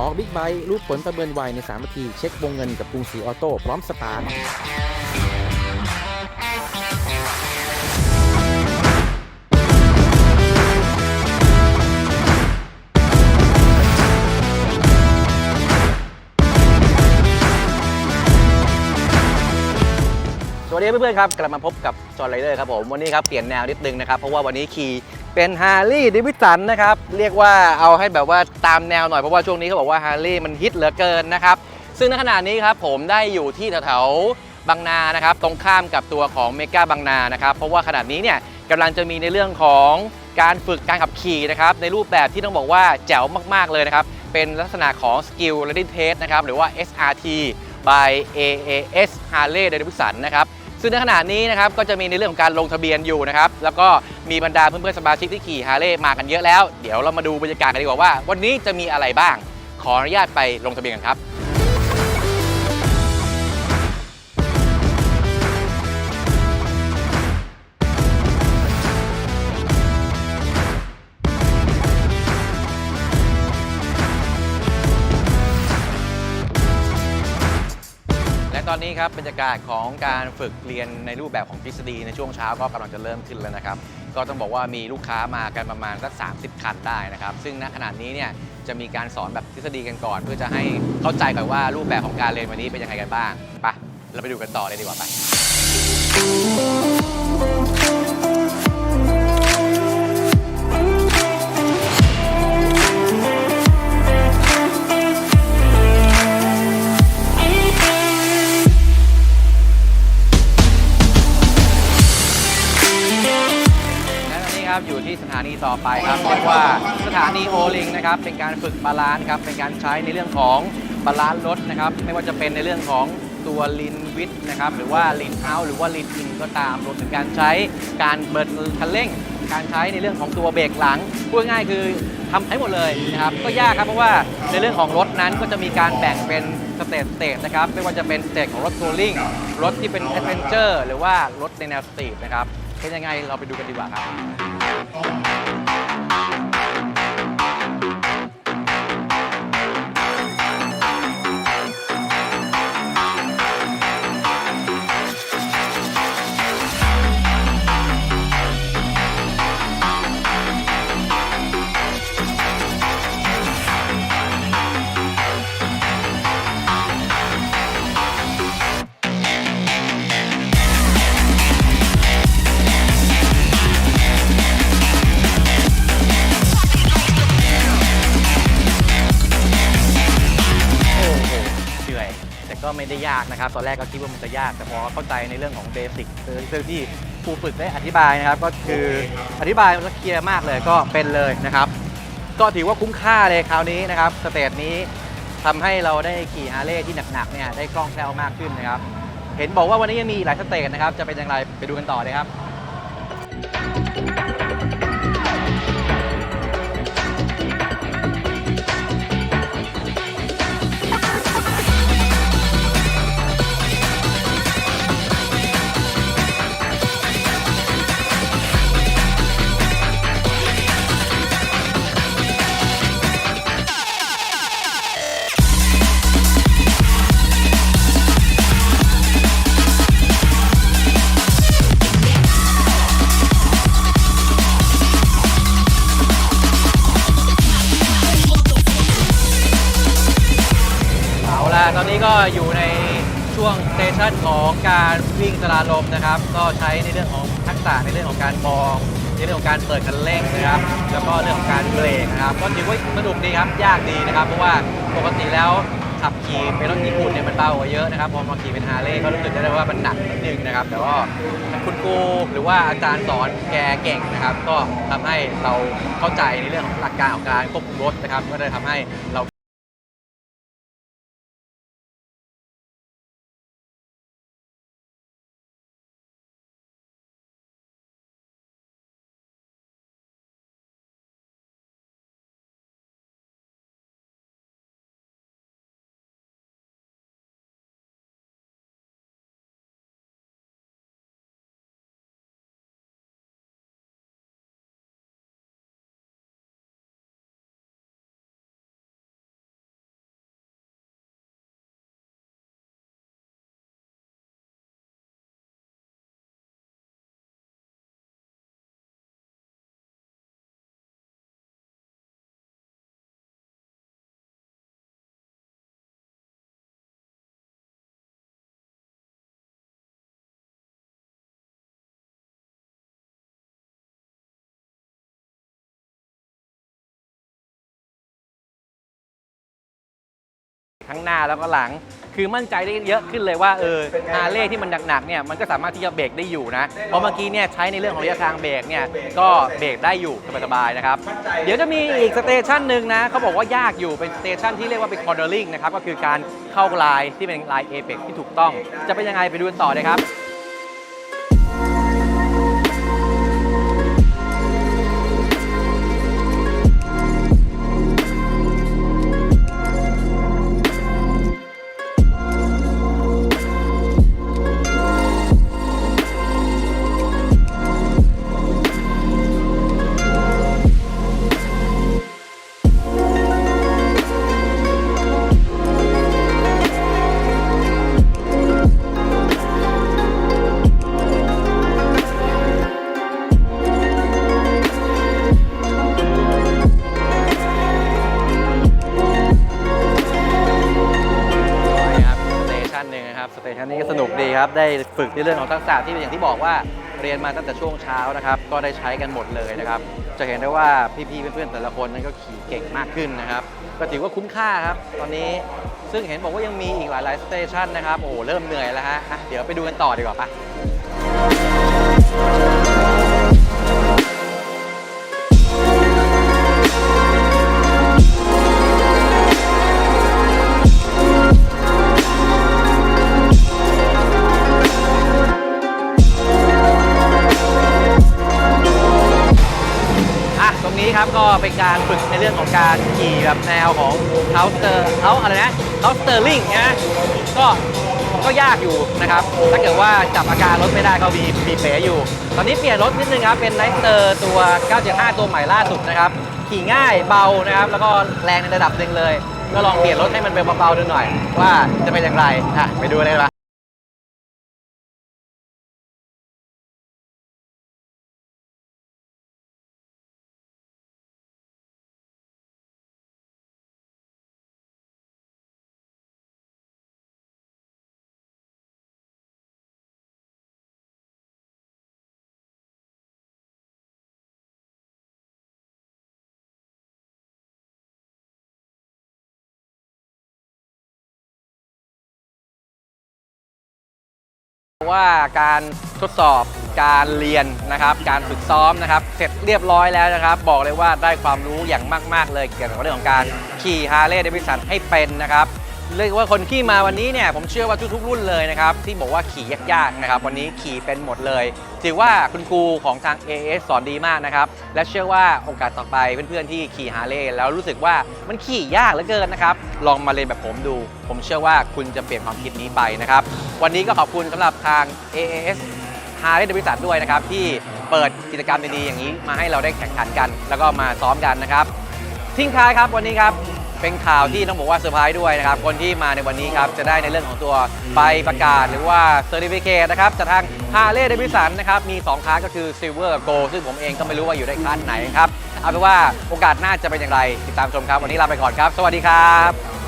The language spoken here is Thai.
ออกบิ๊กไบค์รูปผลประเมินไวใน3นาที เช็ควงเงินกับกรุงศรีออโต้พร้อมสตาร์ท สวัสดีเพื่อนๆครับกลับมาพบกับจอห์ไรเดอร์ครับผมวันนี้ครับเปลี่ยนแนวนิดนึงนะครับเพราะว่าวันนี้ขี่เป็นฮาร์ลีย์ดิวิสันนะครับเรียกว่าเอาให้แบบว่าตามแนวหน่อยเพราะว่าช่วงนี้เขาบอกว่าฮาร์ลีย์มันฮิตเหลือเกินนะครับซึ่งในขณะนี้ครับผมได้อยู่ที่แถวๆบางนานะครับตรงข้ามกับตัวของเมกาบางนานะครับเพราะว่าขณะนี้เนี่ยกำลังจะมีในเรื่องของการฝึกการขับขี่นะครับในรูปแบบที่ต้องบอกว่าแจ๋วมากๆเลยนะครับเป็นลักษณะของ Skill Ready Test นะครับหรือว่า SRT by AAS Harley Davidson นะครับ ซึ่งในขณะนี้นะครับก็จะมีในเรื่องของการลงทะเบียนอยู่นะครับ แล้วก็มีบรรดาเพื่อนๆสมาชิกที่ขี่ฮาร์เลย์มากันเยอะแล้ว เดี๋ยวเรามาดูบรรยากาศกันดีกว่าว่า วันนี้จะมีอะไรบ้าง ขออนุญาตไปลงทะเบียนกันครับ และครับบรรยากาศของการฝึกเรียนในรูปแบบของทฤษฎีในช่วงเช้าก็กำลังจะเริ่มขึ้นแล้วนะครับ ก็ต้องบอกว่ามีลูกค้ามากันประมาณสัก 30 คันได้นะครับ ซึ่งณขณะนี้เนี่ยจะมีการสอนแบบทฤษฎีกันก่อน เพื่อจะให้เข้าใจก่อนว่ารูปแบบของการเรียนวันนี้เป็นยังไงกันบ้างไปเราไปดูกันต่อเลยดีกว่าไป ต่อไปครับเรียกว่าสถานีโอลิงนะครับเป็นการฝึกบาลานซ์ครับเป็นการใช้ในเรื่องของบาลานซ์รถนะครับไม่ว่าจะเป็นในเรื่องของตัวลินวิดนะครับหรือว่าลินเอาหรือว่าลินอินก็ตามรวมถึงการใช้การเบิดคันเร่ง การใช้ในเรื่องของตัวเบรกหลังพูดง่ายคือทำให้หมดเลยนะครับก็ยากครับเพราะว่าในเรื่องของรถนั้นก็จะมีการแบ่งเป็นสเตจสเตจนะครับไม่ว่าจะเป็นสเตจของรถทัวริงรถที่เป็นแอดเวนเจอร์หรือว่ารถในแนวสตรีทนะครับเป็นยังไงเราไปดูกันดีกว่าครับ ยากนะครับ ตอนแรกก็คิดว่ามันจะยาก แต่พอเข้าใจในเรื่องของเบสิกเรื่องที่ครูฝึกได้อธิบายนะครับ ก็คืออธิบายมันก็เคลียร์มากเลยก็เป็นเลยนะครับ ก็ถือว่าคุ้มค่าเลยคราวนี้นะครับสเตจนี้ทำให้เราได้ขี่ฮาร์เลย์ที่หนักๆเนี่ยได้คล่องแคล่วมากขึ้นนะครับ เห็นบอกว่าวันนี้ยังมีหลายสเตจนะครับจะเป็นอย่างไรไปดูกันต่อเลยครับ ตอนนี้ก็อยู่ในช่วงสเตชันของการวิ่งสลาลมนะครับ ก็ใช้ในเรื่องของทักษะในเรื่องของการมอง ในเรื่องของการเปิดคันเร่งนะครับ แล้วก็เรื่องของการเบรกนะครับ ก็ถือว่าสนุกดีครับ ยากดีนะครับ เพราะว่าปกติแล้วขับขี่เป็นรถญี่ปุ่นเนี่ยมันเบากว่าเยอะนะครับ พอมาขี่เป็นฮาร์เลย์ก็รู้สึกได้ว่ามันหนักนิดนึงนะครับ แต่ว่าคุณครูหรือว่าอาจารย์สอนแกเก่งนะครับ ก็ทำให้เราเข้าใจในเรื่องของหลักการของการควบคุมรถนะครับ ก็เลยทำให้เรา ทั้งหน้าแล้วก็หลัง คือมั่นใจได้เยอะขึ้นเลยว่าเออฮาร์เลย์ที่มันหนักๆเนี่ยมันก็สามารถที่จะเบรกได้อยู่นะเพราะเมื่อกี้เนี่ยใช้ในเรื่องของระยะทางเบรกเนี่ยก็เบรกได้อยู่สบายๆนะครับเดี๋ยวจะมีอีกสเตชันหนึ่งนะเขาบอกว่ายากอยู่เป็นสเตชันที่เรียกว่าเป็นคอร์เดอร์ลิงนะครับก็คือการเข้าลายที่เป็นลายเอเปกที่ถูกต้อง จะเป็นยังไงไปดูกันต่อเลยครับนี่ครับ ฝึกในเรื่องของทักษะที่อย่างที่บอกว่าเรียนมาตั้งแต่ช่วงเช้านะครับ ก็ได้ใช้กันหมดเลยนะครับ จะเห็นได้ว่าพี่ๆเพื่อนๆแต่ละคนนั้นก็ขี่เก่งมากขึ้นนะครับ ก็ถือว่าคุ้มค่าครับ ตอนนี้ซึ่งเห็นบอกว่ายังมีอีกหลายๆสเตชันนะครับ โอ้โหเริ่มเหนื่อยแล้วฮะอะเดี๋ยวไปดูกันต่อดีกว่าปะ รงนี้ครับก็เป็นการฝึกในเรื่องของการขี่แบบแนวของเ o าสเตอร์เขาอะไรนะเ o าสเตอร์ลิงนะก็ก็ยากอยู่นะครับ ถ้าเกิดว่าจับอาการรถไม่ได้ก็มีมีเป๋อยู่ ตอนนี้เปลี่ยนรถนิดนึงครับ เป็นไนสเตอร์ตัว 975 ตัวใหม่ล่าสุดนะครับ ขี่ง่ายเบานะครับ แล้วก็แรงในระดับหนึ่งเลย ก็ลองเปลี่ยนรถให้มันเป็นเบาๆดูหน่อย ว่าจะเป็นอย่างไรอะไปดูเลยดีก ว่าการทดสอบการเรียนนะครับ การฝึกซ้อมนะครับ เสร็จเรียบร้อยแล้วนะครับ บอกเลยว่าได้ความรู้อย่างมาก ๆ เลยเกี่ยวกับเรื่องของการขี่ฮาร์เลย์เดวิสันให้เป็นนะครับ เรียกว่าคนที่มาวันนี้เนี่ยผมเชื่อว่าทุกๆรุ่นเลยนะครับที่บอกว่าขี่ยากๆนะครับวันนี้ขี่เป็นหมดเลยถือว่าคุณครูของทาง AS สอนดีมากนะครับและเชื่อว่าโอกาสต่อไปเพื่อนๆที่ขี่ฮาร์เลย์แล้วรู้สึกว่ามันขี่ยากเหลือเกินนะครับลองมาเรียนแบบผมดู ผมเชื่อว่าคุณจะเปลี่ยนความคิดนี้ไปนะครับวันนี้ก็ขอบคุณสำหรับทาง AAS ฮาร์เลย์เดวิสันด้วยนะครับที่เปิดกิจกรรมดีๆอย่างนี้มาให้เราได้แข่งขันกัน แล้วก็มาซ้อมกันนะครับทิ้งท้ายครับวันนี้ครับ เป็นข่าวที่ต้องบอกว่าเซอร์ไพรส์ด้วยนะครับ คนที่มาในวันนี้ครับ จะได้ในเรื่องของตัวใบประกาศหรือว่าเซอร์ติฟิเคตนะครับจากทางฮาร์เลย์เดวิสันนะครับ มี 2คลาสก็คือซิลเวอร์กับโกซึ่งผมเองก็ไม่รู้ว่าอยู่ในคลาสไหนครับ เอาเป็นว่าโอกาสหน้าจะเป็นอย่างไร ติดตามชมครับ วันนี้ลาไปก่อนครับ สวัสดีครับ